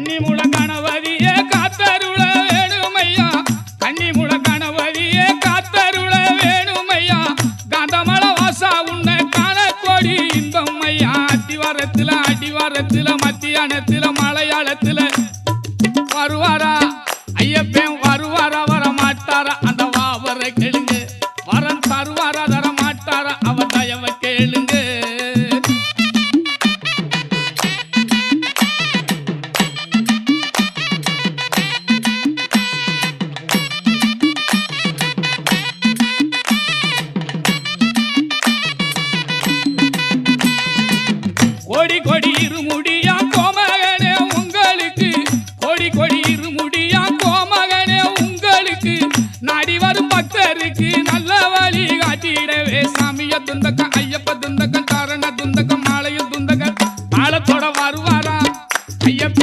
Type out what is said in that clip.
கண்ணி முள கணபதியே காத்தருள வேணுமையா? கன்னி முள கணபதியே காத்தருள வேணுமையா? காந்தமல வாசா உன்னை காண கோடி இன்பம் ஐயா அடிவாரத்தில் அடிவாரத்தில் மத்தியானத்தில் மலையாளத்தில். வருவாரா? ஐயப்பன் வருவாரா? வர மாட்டாரா அந்த வாவரை கெடுங்க வரன் தருவாரா? தர மாட்டாரா அவர் இருமுடியா கோமகனே உங்களுக்கு? கொடி கொடி இருமுடியா கோமகனே உங்களுக்கு? நாடி வரும் பக்தருக்கு நல்ல வழி காட்டிடவே. சாமிய துந்தக்கம் ஐயப்ப துந்தக்கம் தாரண துந்தக்கம் மாலையும் துந்தக்கம் ஆழத்தோட வருவாரா? ஐயப்ப